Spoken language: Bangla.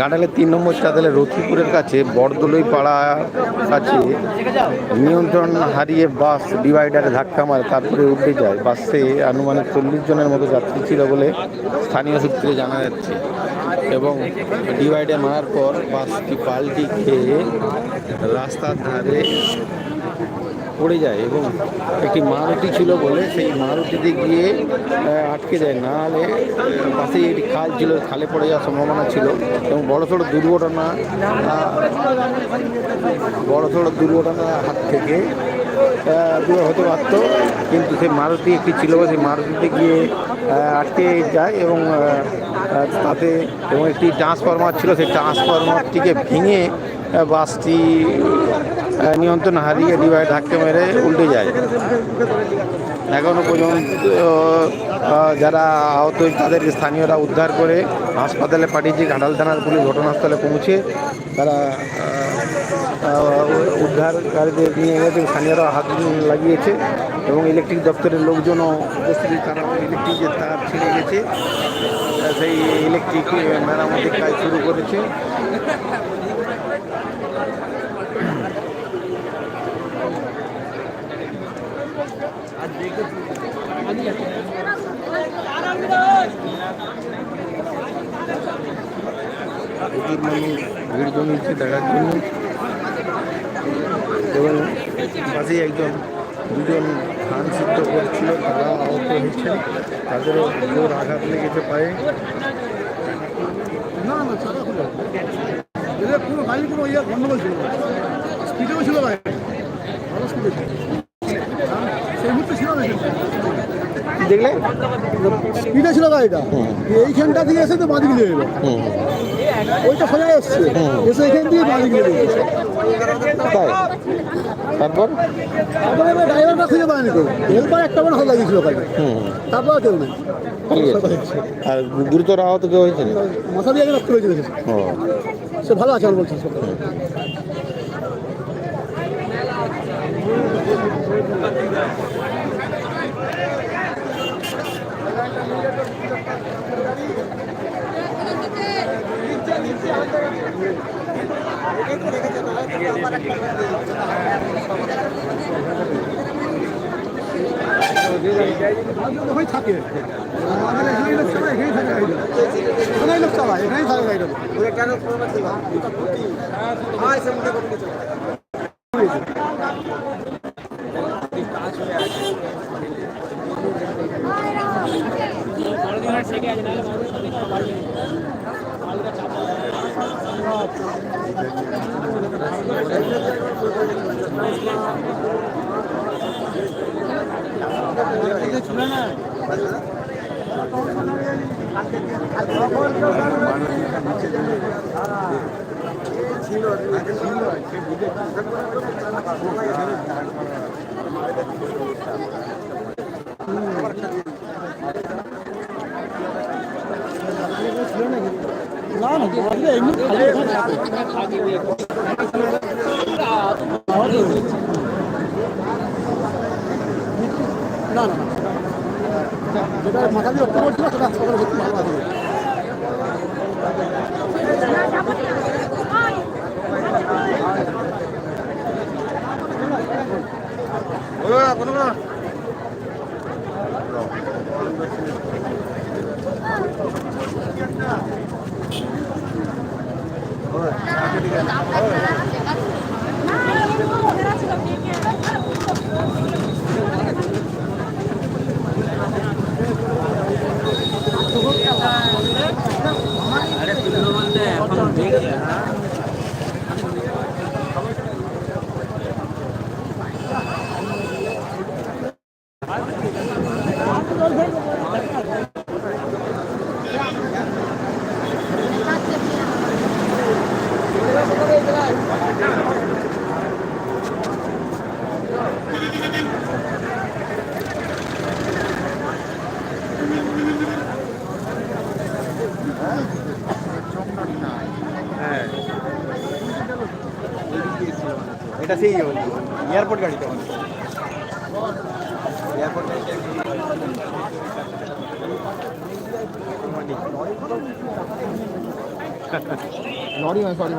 ঘাটালের তিন নম্বর চাতালে রথিপুরের কাছে বড়দলই পাড়ার কাছে নিয়ন্ত্রণ হারিয়ে বাস ডিভাইডারে ধাক্কা মারে, তারপরে উঠে যায়। বাসে আনুমানিক চল্লিশ জনের মতো যাত্রী ছিল বলে স্থানীয় সূত্রে জানা যাচ্ছে। এবং ডিভাইডে মারার পর বাসটি পাল্টি খেয়ে রাস্তার ধারে পড়ে যায় এবং একটি মারুতি ছিল বলে সেই মারুতিতে গিয়ে আটকে যায় না হলে আহ, পাশে একটি খাল ছিল খালে পড়ে যাওয়ার সম্ভাবনা ছিল এবং বড় সড়ো দুর্ঘটনা বড় সড়ো দুর্ঘটনার হাত থেকে দূরে হতে পারত। কিন্তু সেই মারুতি একটি ছিল সেই মারুতিতে গিয়ে আটকে যায় এবং তাতে এবং একটি ট্রান্সফরমার ছিল। সেই ট্রান্সফরমারটিকে ভেঙে বাসটি নিয়ন্ত্রণ হারিয়ে ডিভাইড ধাক্কা মেরে উল্টে যায়। এখনও পর্যন্ত যারা আহত তাদেরকে স্থানীয়রা উদ্ধার করে হাসপাতালে পাঠিয়েছে। ঘাটাল থানার পুলিশ ঘটনাস্থলে পৌঁছে তারা উদ্ধারকারীদের নিয়ে গেছে। স্থানীয়রা হাত লাগিয়েছে এবং ইলেকট্রিক দপ্তরের লোকজনও উপস্থিতি তারা ইলেকট্রিক যে তার ছিঁড়ে গেছে। সেই ইলেকট্রিক মেরামতির কাজ শুরু করেছে। ভিড় জমিয়েছে দেখার জন্য এবং পাশেই একজন, দুজন ধান সিদ্ধ করছিল, তারা আহত হয়েছেন। তাদেরও জোর আঘাত লেগেছে পায়ে। না না কোনো গন্ডগোল ছিল। স্পিডেও ছিল গাড়ি ভালো স্পিডে ছিল হ্যাঁ, সেই মুহূর্তে ছিল না কি দেখলে? স্পিডে ছিল গাড়িটা। এইখানটা দিয়ে এসে তো বাঁধি গিয়ে এলো। ওইটা সোজা এসছে। এসে এখান দিয়ে বাঁধি গিয়ে দিয়েছে তাই? তারপর? তারপরে ড্রাইভারটা খুঁজে পায়নি কেউ হেল্পার একটা মনে হাত লাগিয়েছিল গাড়ি তারপর কেউ নেই। আর গুরুতর আহত কেউ হয়েছে মাথা দিয়ে রক্ত হয়েছে দেখেছে ও। সে ভালো আছে আমার বলছে। সব। থাকে আমাদের এখানেই লোক চালায় এখানেই থাকে গাড়িটা এখানেই লোক চালায় এখানেই থাকে গাড়িটা না না গাড়িটা না না যেটা মাথা দিয়ে রক্ত পড়ছিল সেটা হাসপাতালে ভর্তি ভালো আছে কোনো rồi. এটা সেই এয়ারপোর্ট গাড়িটা এয়ারপোর্ট লরি সরি